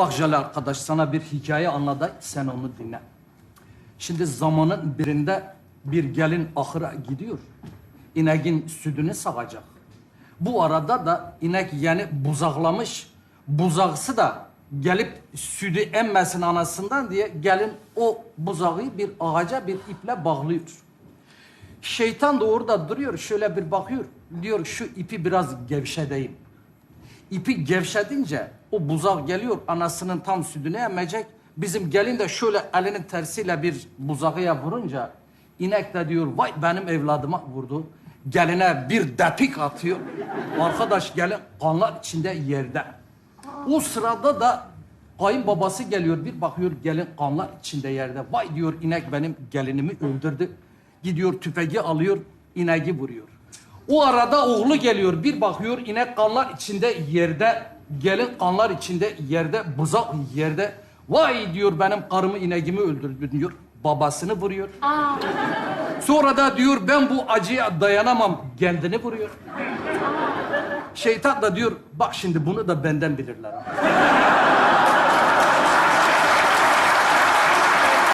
Bak Jale arkadaş sana bir hikaye anlatayım sen onu dinle. Şimdi zamanın birinde bir gelin ahıra gidiyor. İneğin sütünü sağacak. Bu arada da inek yani buzaklamış. Buzaksı da gelip sütü emmesin anasından diye gelin o buzağı bir ağaca bir iple bağlıyor. Şeytan da orada duruyor şöyle bir bakıyor. Diyor şu ipi biraz gevşedeyim. İpi gevşedince o buzak geliyor anasının tam sütünü emecek. Bizim gelin de şöyle elinin tersiyle bir buzağıya vurunca inek de diyor vay benim evladıma vurdu. Geline bir depik atıyor. Arkadaş gelin kanlar içinde yerde. O sırada da kayınbabası geliyor bir bakıyor gelin kanlar içinde yerde. Vay diyor inek benim gelinimi öldürdü. Gidiyor tüfeği alıyor ineği vuruyor. O arada oğlu geliyor bir bakıyor inek kanlar içinde yerde. Gelin kanlar içinde yerde bızak yerde. Vay diyor benim karımı ineğimi öldürdü diyor. Babasını vuruyor. Sonra da diyor ben bu acıya dayanamam. Kendini vuruyor. Şeytan da diyor bak şimdi bunu da benden bilirler.